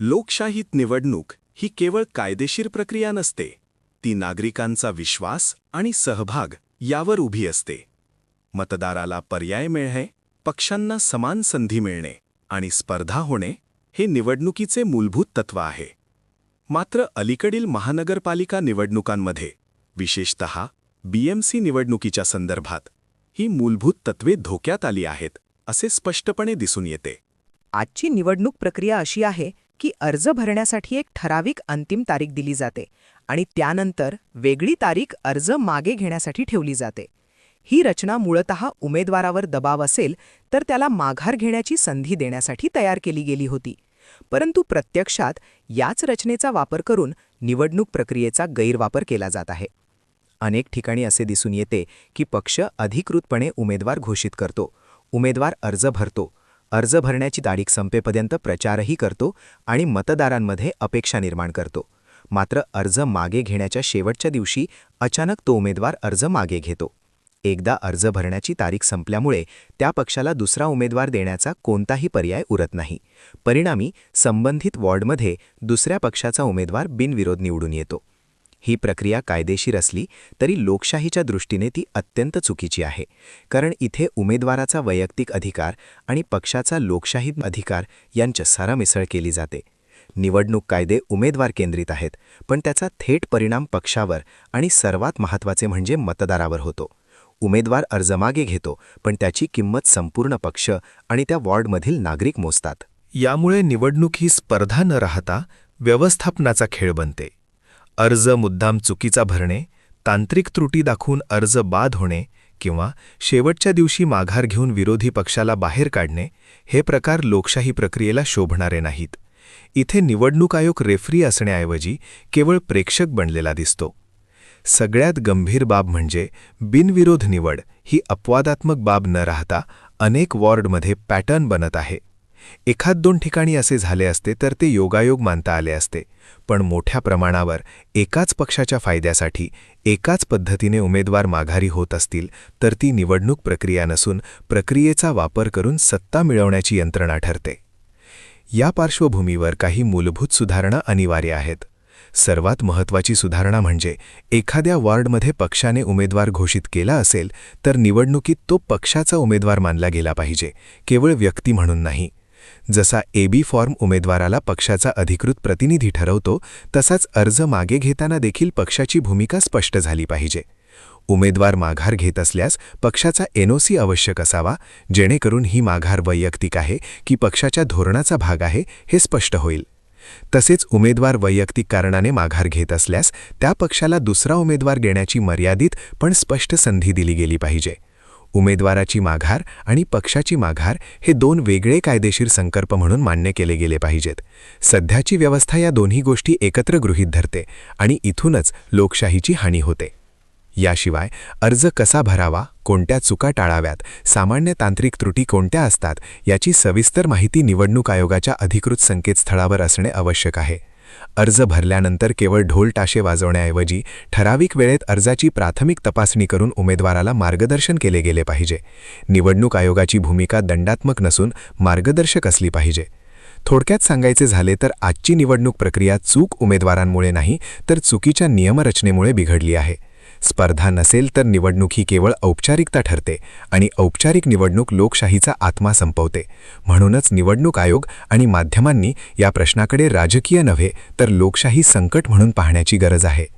लोकशाहीत निवडणूक ही केवळ कायदेशीर प्रक्रिया नसते. ती नागरिकांचा विश्वास आणि सहभाग यावर उभी असते. मतदाराला पर्याय मिळणे पक्षांना समान संधी मिळणे आणि स्पर्धा होणे हे निवडणुकीचे मूलभूत तत्व आहे. मात्र अलीकडील महानगरपालिका निवडणुकांमध्ये विशेषत बीएमसी निवडणुकीच्या संदर्भात ही मूलभूत तत्वे धोक्यात आली आहेत असे स्पष्टपणे दिसून येते. आजची निवडणूक प्रक्रिया अशी आहे की अर्ज भरण्यासाठी एक ठराविक अंतिम तारीख दिली जाते आणि त्यानंतर वेगळी तारीख अर्ज मागे घेण्यासाठी ठेवली जाते. ही रचना मूळत उमेदवारावर दबाव असेल तर त्याला माघार घेण्याची संधी देण्यासाठी तयार केली गेली होती. परंतु प्रत्यक्षात याच रचनेचा वापर करून निवडणूक प्रक्रियेचा गैरवापर केला जात आहे. अनेक ठिकाणी असे दिसून येते की पक्ष अधिकृतपणे उमेदवार घोषित करतो. उमेदवार अर्ज भरतो. अर्ज भरण्याची तारीख संपेपर्यंत प्रचारही करतो आणि मतदारांमध्ये अपेक्षा निर्माण करतो. मात्र अर्ज मागे घेण्याच्या शेवटच्या दिवशी अचानक तो उमेदवार अर्ज मागे घेतो. एकदा अर्ज भरण्याची तारीख संपल्यामुळे त्या पक्षाला दुसरा उमेदवार देण्याचा कोणताही पर्याय उरत नाही. परिणामी संबंधित वॉर्डमध्ये दुसऱ्या पक्षाचा उमेदवार बिनविरोध निवडून येतो. ही प्रक्रिया कायदेशीर असली तरी लोकशाहीच्या दृष्टीने ती अत्यंत चुकीची आहे. कारण इथे उमेदवाराचा वैयक्तिक अधिकार आणि पक्षाचा लोकशाही अधिकार यांच्या सरमिसळ केली जाते. निवडणूक कायदे उमेदवार केंद्रित आहेत पण त्याचा थेट परिणाम पक्षावर आणि सर्वात महत्त्वाचे म्हणजे मतदारावर होतो. उमेदवार अर्ज मागे घेतो पण त्याची किंमत संपूर्ण पक्ष आणि त्या वॉर्डमधील नागरिक मोजतात. यामुळे निवडणूक ही स्पर्धा न राहता व्यवस्थापनाचा खेळ बनते. अर्ज मुद्दाम चुकीचा भरणे तांत्रिक त्रुटी दाखवून अर्ज बाद होणे किंवा शेवटच्या दिवशी माघार घेऊन विरोधी पक्षाला बाहेर काढणे हे प्रकार लोकशाही प्रक्रियेला शोभणारे नाहीत. इथे निवडणूक आयोग रेफरी असण्याऐवजी केवळ प्रेक्षक बनलेला दिसतो. सगळ्यात गंभीर बाब म्हणजे बिनविरोध निवड ही अपवादात्मक बाब न राहता अनेक वॉर्डमध्ये पॅटर्न बनत आहे. एखाद दोन ठिकाणी असे झाले असते तर ते योगायोग मानता आले असते. पण मोठ्या प्रमाणावर एकाच पक्षाच्या फायद्यासाठी एकाच पद्धतीने उमेदवार माघारी होत असतील तर ती निवडणूक प्रक्रिया नसून प्रक्रियेचा वापर करून सत्ता मिळवण्याची यंत्रणा ठरते. या पार्श्वभूमीवर काही मूलभूत सुधारणा अनिवार्य आहेत. सर्वात महत्त्वाची सुधारणा म्हणजे एखाद्या वॉर्डमध्ये पक्षाने उमेदवार घोषित केला असेल तर निवडणुकीत तो पक्षाचा उमेदवार मानला गेला पाहिजे केवळ व्यक्ती म्हणून नाही. जसा एबी फॉर्म उमेदवाराला पक्षाचा अधिकृत प्रतिनिधी ठरवतो तसाच अर्ज मागे घेताना देखील पक्षाची भूमिका स्पष्ट झाली पाहिजे. उमेदवार माघार घेत असल्यास पक्षाचा एनओसी आवश्यक असावा जेणेकरून ही माघार वैयक्तिक आहे की पक्षाच्या धोरणाचा भाग आहे हे स्पष्ट होईल. तसेच उमेदवार वैयक्तिक कारणाने माघार घेत असल्यास त्या पक्षाला दुसरा उमेदवार देण्याची मर्यादित पण स्पष्ट संधी दिली गेली पाहिजे. उमेदवाराची माघार आणि पक्षाची माघार हे दोन वेगळे कायदेशीर संकल्प म्हणून मान्य केले गेले पाहिजेत. सध्याची व्यवस्था या दोन्ही गोष्टी एकत्र गृहीत धरते आणि इथूनच लोकशाहीची हानी होते. याशिवाय अर्ज कसा भरावा कोणत्या चुका टाळाव्यात सामान्य तांत्रिक त्रुटी कोणत्या असतात याची सविस्तर माहिती निवडणूक आयोगाच्या अधिकृत संकेतस्थळावर असणे आवश्यक आहे. अर्ज भरल्यानंतर केवळ ढोल टाशे वाजवण्याऐवजी ठराविक वेळेत अर्जाची प्राथमिक तपासणी करून उमेदवाराला मार्गदर्शन केले गेले पाहिजे. निवडणूक आयोगाची भूमिका दंडात्मक नसून मार्गदर्शक असली पाहिजे. थोडक्यात सांगायचे झाले तर आजची निवडणूक प्रक्रिया चूक उमेदवारांमुळे नाही तर चुकीच्या नियमरचनेमुळे बिघडली आहे. स्पर्धा नसेल तर निवडणूक ही केवळ औपचारिकता ठरते आणि औपचारिक निवडणूक लोकशाहीचा आत्मा संपवते. म्हणूनच निवडणूक आयोग आणि माध्यमांनी या प्रश्नाकडे राजकीय नव्हे तर लोकशाही संकट म्हणून पाहण्याची गरज आहे.